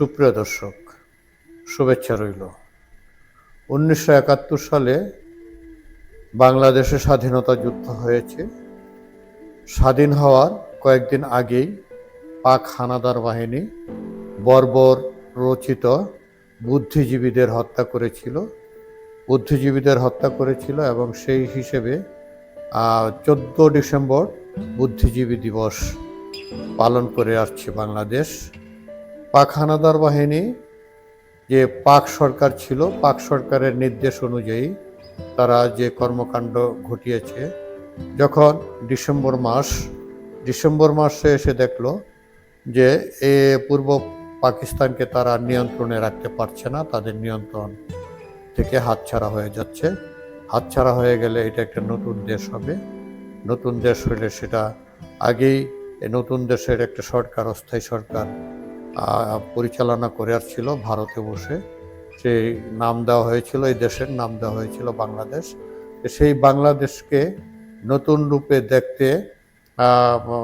সুপ্রিয় দর্শক, শুভেচ্ছা রইল। উনিশশো একাত্তর সালে বাংলাদেশে স্বাধীনতা যুদ্ধ হয়েছে। স্বাধীন হওয়ার কয়েকদিন আগেই পাক হানাদার বাহিনী বর্বর রচিত বুদ্ধিজীবীদের হত্যা করেছিল। বুদ্ধিজীবীদের হত্যা করেছিল এবং সেই হিসেবে চোদ্দ ডিসেম্বর বুদ্ধিজীবী দিবস পালন করে আসছে বাংলাদেশ। পাক হানাদার বাহিনী যে পাক সরকার ছিল, পাক সরকারের নির্দেশ অনুযায়ী তারা যে কর্মকাণ্ড ঘটিয়েছে, যখন ডিসেম্বর মাস, ডিসেম্বর মাসে এসে দেখল যে এ পূর্ব পাকিস্তানকে তারা নিয়ন্ত্রণে রাখতে পারছে না, তাদের নিয়ন্ত্রণ থেকে হাতছাড়া হয়ে যাচ্ছে। হাতছাড়া হয়ে গেলে এটা একটা নতুন দেশ হবে। নতুন দেশ হলে সেটা আগেই নতুন দেশের একটা সরকার, অস্থায়ী সরকার পরিচালনা করে আসছিল ভারতে বসে। সেই নাম দেওয়া হয়েছিল, এই দেশের নাম দেওয়া হয়েছিল বাংলাদেশ। সেই বাংলাদেশকে নতুন রূপে দেখতে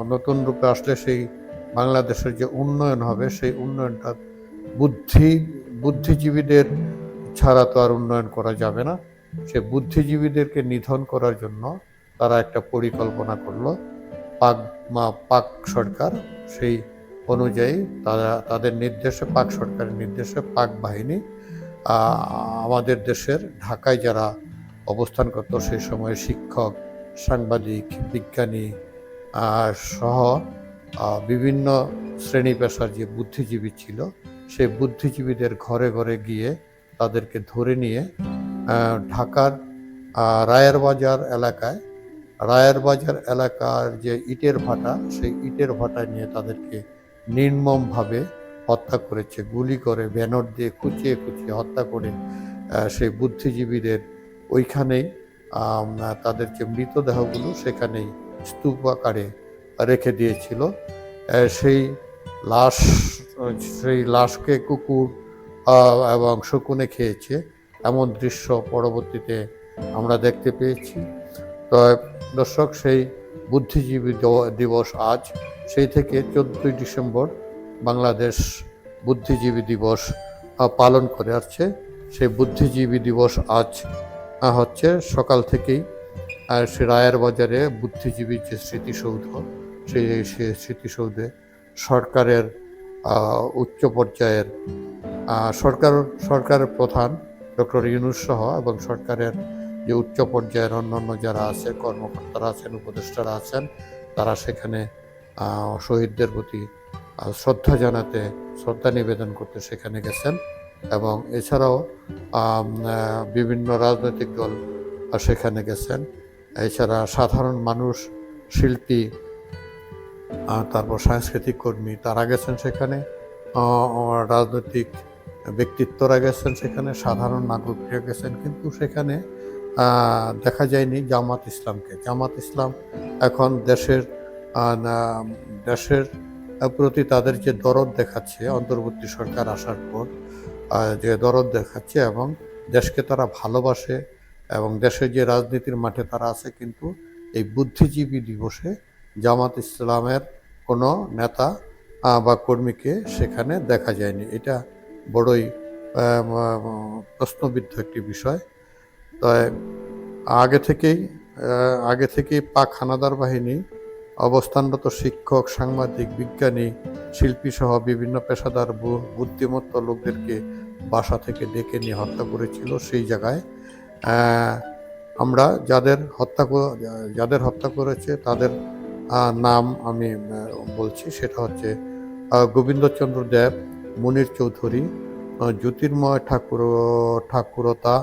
নতুন রূপে আসলে সেই বাংলাদেশের যে উন্নয়ন হবে, সেই উন্নয়নটা বুদ্ধি, বুদ্ধিজীবীদের ছাড়া তো আর উন্নয়ন করা যাবে না। সে বুদ্ধিজীবীদেরকে নিধন করার জন্য তারা একটা পরিকল্পনা করল। পাক, মা- পাক সরকার সেই অনুযায়ী তারা, তাদের নির্দেশে, পাক সরকারের নির্দেশে, পাক বাহিনী আমাদের দেশের ঢাকায় যারা অবস্থান করত সেই সময় শিক্ষক, সাংবাদিক, বিজ্ঞানী সহ বিভিন্ন শ্রেণি পেশার যে বুদ্ধিজীবী ছিল, সেই বুদ্ধিজীবীদের ঘরে ঘরে গিয়ে তাদেরকে ধরে নিয়ে ঢাকার রায়ের বাজার এলাকায়, রায়ের বাজার এলাকার যে ইটের ভাটা, সেই ইটের ভাটায় নিয়ে তাদেরকে নির্মমভাবে হত্যা করেছে, গুলি করে, ব্যানর দিয়ে কুচিয়ে কুচিয়ে হত্যা করে সেই বুদ্ধিজীবীদের ওইখানেই তাদের যে মৃতদেহগুলো সেখানেই স্তূপ আকারে রেখে দিয়েছিল। সেই লাশ, সেই লাশকে কুকুর এবং শকুনে খেয়েছে এমন দৃশ্য পরবর্তীতে আমরা দেখতে পেয়েছি। তো, দর্শক, সেই বুদ্ধিজীবী দিবস আজ সেই থেকে চোদ্দই ডিসেম্বর বাংলাদেশ বুদ্ধিজীবী দিবস পালন করে আসছে। সেই বুদ্ধিজীবী দিবস আজ হচ্ছে সকাল থেকেই সে রায়ের বাজারে বুদ্ধিজীবীর যে স্মৃতিসৌধ, সেই সেই স্মৃতিসৌধে সরকারের উচ্চ পর্যায়ের সরকার সরকারের প্রধান ডক্টর ইউনুস সহ এবং সরকারের যে উচ্চ পর্যায়ের অন্যান্য যারা আছে, কর্মকর্তারা আছেন, উপদেষ্টারা আছেন, তারা সেখানে শহীদদের প্রতি শ্রদ্ধা জানাতে, শ্রদ্ধা নিবেদন করতে সেখানে গেছেন এবং এছাড়াও বিভিন্ন রাজনৈতিক দল সেখানে গেছেন। এছাড়া সাধারণ মানুষ, শিল্পী তারপর সাংস্কৃতিক কর্মী তারা গেছেন সেখানে। রাজনৈতিক ব্যক্তিত্বরা গেছেন সেখানে, সাধারণ নাগরিকরা গেছেন, কিন্তু সেখানে দেখা যায়নি জামাত ইসলামকে। জামাত ইসলাম এখন দেশের দেশের প্রতি তাদের যে দরদ দেখাচ্ছে, অন্তর্বর্তী সরকার আসার পর যে দরদ দেখাচ্ছে এবং দেশকে তারা ভালোবাসে এবং দেশের যে রাজনীতির মাঠে তারা আছে, কিন্তু এই বুদ্ধিজীবী দিবসে জামাত ইসলামের কোনো নেতা বা কর্মীকে সেখানে দেখা যায়নি। এটা বড়ই প্রশ্নবিদ্ধ একটি বিষয়। তাই আগে থেকেই আগে থেকেই পাক হানাদার বাহিনী অবস্থানরত শিক্ষক, সাংবাদিক, বিজ্ঞানী শিল্পী সহ বিভিন্ন পেশাদার বুদ্ধিমত্ত লোকদেরকে বাসা থেকে ডেকে নিয়ে হত্যা করেছিল সেই জায়গায়। আমরা যাদের হত্যা যাদের হত্যা করেছে তাদের নাম আমি বলছি। সেটা হচ্ছে গোবিন্দচন্দ্র দেব, মুনির চৌধুরী জ্যোতির্ময় ঠাকুর, ঠাকুরতা,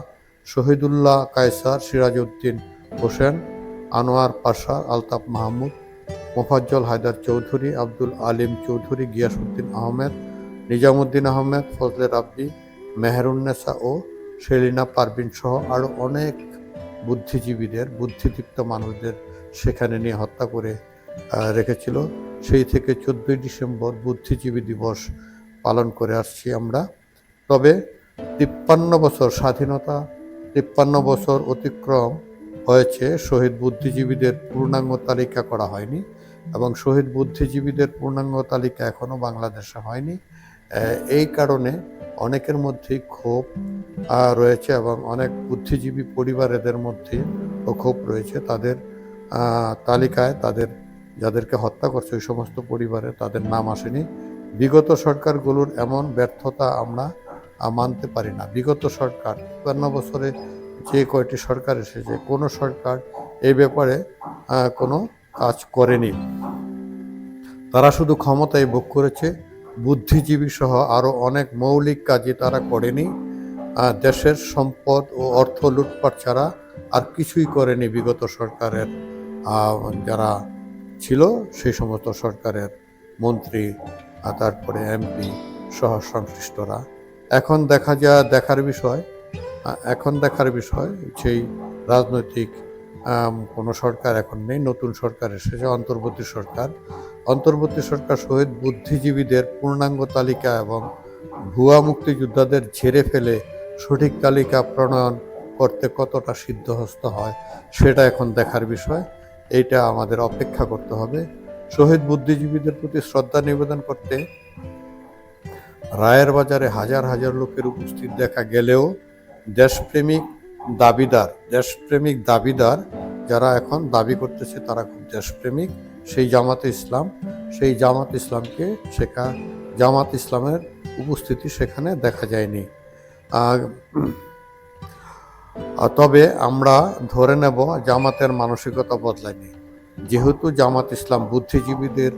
শহীদুল্লাহ কায়সার, সিরাজউদ্দিন হোসেন, আনোয়ার পাশা, আলতাফ মাহমুদ মোফাজ্জল হায়দার চৌধুরী, আব্দুল আলিম চৌধুরী, গিয়াসউদ্দিন আহমেদ, নিজামুদ্দিন আহমেদ, ফজলে রাব্বি মেহরুন্নেসা ও সেলিনা পারভিন সহ আরও অনেক বুদ্ধিজীবীদের, বুদ্ধিদীপ্ত মানুষদের সেখানে নিয়ে হত্যা করে রেখেছিল। সেই থেকে চোদ্দোই ডিসেম্বর বুদ্ধিজীবী দিবস পালন করে আসছি আমরা। তবে তিপ্পান্ন বছর স্বাধীনতা, তিপ্পান্ন বছর অতিক্রম হয়েছে, শহীদ বুদ্ধিজীবীদের পূর্ণাঙ্গ তালিকা করা হয়নি। এবং শহীদ বুদ্ধিজীবীদের পূর্ণাঙ্গ তালিকা এখনও বাংলাদেশে হয়নি। এই কারণে অনেকের মধ্যেই ক্ষোভ রয়েছে এবং অনেক বুদ্ধিজীবী পরিবারেদের মধ্যে ক্ষোভ রয়েছে। তাদের তালিকায় তাদের যাদেরকে হত্যা করছে ওই সমস্ত পরিবারে তাদের নাম আসেনি। বিগত সরকারগুলোর এমন ব্যর্থতা আমরা মানতে পারি না। বিগত সরকার তিপ্পান্ন বছরে যে কয়টি সরকার এসেছে, কোনো সরকার এই ব্যাপারে কোনো করেনি। তারা শুধু ক্ষমতায় ভোগ করেছে, বুদ্ধিজীবী সহ আরও অনেক মৌলিক কাজই তারা করেনি দেশের সম্পদ ও অর্থ লুটপাট ছাড়া আর কিছুই করেনি বিগত সরকারের যারা ছিল সেই সমস্ত সরকারের মন্ত্রী আর তারপরে এমপি সহ সংশ্লিষ্টরা। এখন দেখা যা, দেখার বিষয় এখন দেখার বিষয় সেই রাজনৈতিক কোনো সরকার এখন নেই, নতুন সরকার এসেছে, অন্তর্বর্তী সরকার। অন্তর্বর্তী সরকার শহীদ বুদ্ধিজীবীদের পূর্ণাঙ্গ তালিকা এবং ভুয়া মুক্তিযোদ্ধাদের ঝেড়ে ফেলে সঠিক তালিকা প্রণয়ন করতে কতটা সিদ্ধহস্ত হয়, সেটা এখন দেখার বিষয়। এইটা আমাদের অপেক্ষা করতে হবে। শহীদ বুদ্ধিজীবীদের প্রতি শ্রদ্ধা নিবেদন করতে রায়ের বাজারে হাজার হাজার লোকের উপস্থিত দেখা গেলেও দেশপ্রেমিক দাবিদার, দেশপ্রেমিক দাবিদার যারা এখন দাবি করতেছে তারা খুব দেশপ্রেমিক। সেই জামাতে ইসলাম, সেই জামাত ইসলামকে শেখা, জামাত ইসলামের উপস্থিতি সেখানে দেখা যায়নি। তবে আমরা ধরে নেব জামাতের মানসিকতা বদলায়নি। যেহেতু জামাত ইসলাম বুদ্ধিজীবীদের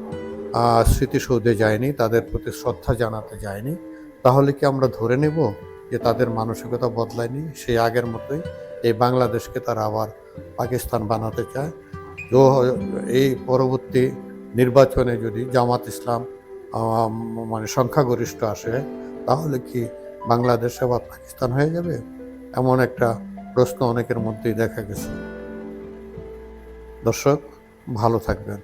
স্মৃতিসৌধে যায়নি, তাদের প্রতি শ্রদ্ধা জানাতে যায়নি, তাহলে কি আমরা ধরে নেব? যে তাদের মানসিকতা বদলায়নি, সেই আগের মতোই এই বাংলাদেশকে তারা আবার পাকিস্তান বানাতে চায়। তো এই পরবর্তী নির্বাচনে যদি জামাত ইসলাম মানে সংখ্যাগরিষ্ঠ আসে, তাহলে কি বাংলাদেশ আবার পাকিস্তান হয়ে যাবে? এমন একটা প্রশ্ন অনেকের মধ্যেই দেখা গেছে। দর্শক, ভালো থাকবেন।